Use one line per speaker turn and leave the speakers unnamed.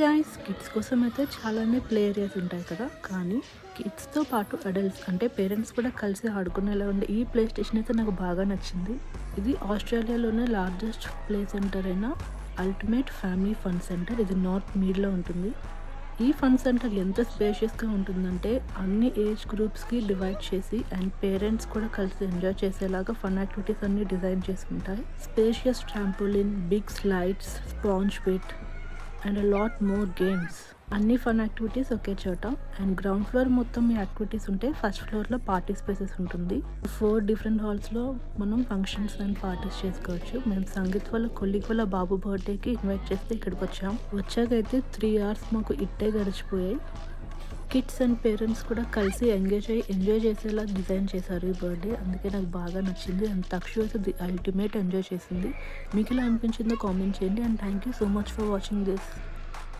Guys kids కోసం అయితే చాలానే ప్లే ఏరియాస్ ఉంటాయి కదా కానీ కిడ్స్తో పాటు అడల్ట్స్ అంటే పేరెంట్స్ కూడా కలిసి ఆడుకునేలా ఉండే ఈ ప్లే స్టేషన్ అయితే నాకు బాగా నచ్చింది ఇది ఆస్ట్రేలియాలోనే లార్జెస్ట్ ప్లే సెంటర్ అయిన అల్టిమేట్ ఫ్యామిలీ ఫన్ సెంటర్ ఇది నార్త్ మీడ్లో ఉంటుంది ఈ ఫన్ సెంటర్ ఎంత స్పేషియస్గా ఉంటుందంటే అన్ని ఏజ్ గ్రూప్స్కి డివైడ్ చేసి అండ్ పేరెంట్స్ కూడా కలిసి ఎంజాయ్ చేసేలాగా ఫన్ యాక్టివిటీస్ అన్ని డిజైన్ చేసి ఉంటాయి spacious trampoline big slides sponge pit and lot more games అన్ని ఫన్ యాక్టివిటీస్ ఒకే చోట. అండ్ గ్రౌండ్ ఫ్లోర్ మొత్తం ఈ యాక్టివిటీస్ ఉంటే ఫస్ట్ ఫ్లోర్లో పార్టీ స్పేసెస్ ఉంటుంది. ఫోర్ డిఫరెంట్ హాల్స్లో మనం ఫంక్షన్స్ అండ్ పార్టీస్ చేసుకోవచ్చు. మేము సంగీత్ వాళ్ళ కొల్లికి వాళ్ళ బాబు బర్త్డేకి ఇన్వైట్ చేస్తే ఇక్కడికి వచ్చాం. వచ్చాకైతే త్రీ అవర్స్ మాకు ఇట్టే గడిచిపోయాయి. కిడ్స్ అండ్ పేరెంట్స్ కూడా కలిసి ఎంగేజ్ అయ్యి ఎంజాయ్ చేసేలా డిజైన్ చేశారు ఈ బర్త్డే. అందుకే నాకు బాగా నచ్చింది. అండ్ తక్షు అయితే ది అల్టిమేట్ ఎంజాయ్ చేసింది. మీకు ఇలా అనిపించిందో కామెంట్ చేయండి. And thank you so much for watching this.